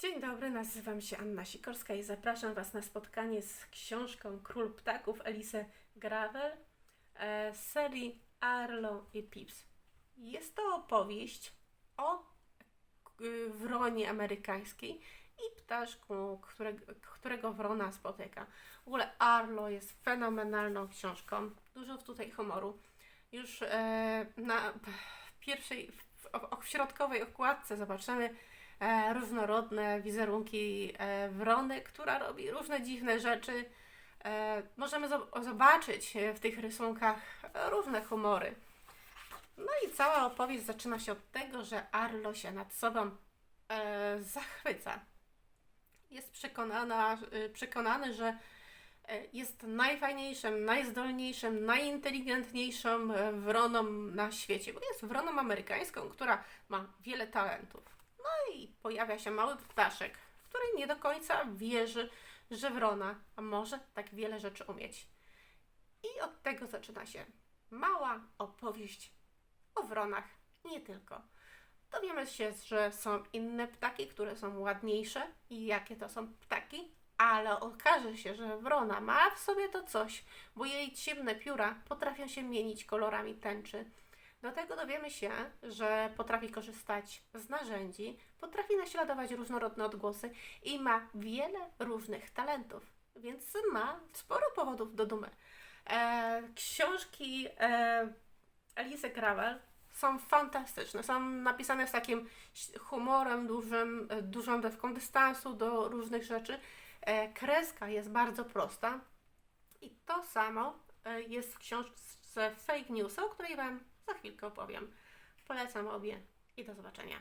Dzień dobry, nazywam się Anna Sikorska i zapraszam Was na spotkanie z książką Król Ptaków Elise Gravel e, z serii Arlo i Pips. Jest to opowieść o y, wronie amerykańskiej i ptaszku, którego, którego wrona spotyka. W ogóle Arlo jest fenomenalną książką. Dużo tutaj humoru. Już e, na pierwszej, w, w, środkowej okładce zobaczymy e, różnorodne wizerunki e, wrony, która robi różne dziwne rzeczy. E, możemy zo- zobaczyć e, w tych rysunkach różne humory. No i cała opowieść zaczyna się od tego, że Arlo się nad sobą e, zachwyca. Jest przekonana, e, przekonany, że e, jest najfajniejszym, najzdolniejszym, najinteligentniejszą e, wroną na świecie, bo jest wroną amerykańską, która ma wiele talentów. No i pojawia się mały ptaszek, który nie do końca wierzy, że wrona może tak wiele rzeczy umieć. I od tego zaczyna się mała opowieść o wronach, nie tylko. Dowiemy się, że są inne ptaki, które są ładniejsze i jakie to są ptaki, ale okaże się, że wrona ma w sobie to coś, bo jej ciemne pióra potrafią się mienić kolorami tęczy. Do tego dowiemy się, że potrafi korzystać z narzędzi, potrafi naśladować różnorodne odgłosy i ma wiele różnych talentów, więc ma sporo powodów do dumy. E, książki e, Elise Gravel są fantastyczne. Są napisane z takim humorem, dużym, e, dużą dawką dystansu do różnych rzeczy. E, kreska jest bardzo prosta i to samo e, jest w książce Fake News, o której Wam za chwilkę opowiem. Polecam obie i do zobaczenia.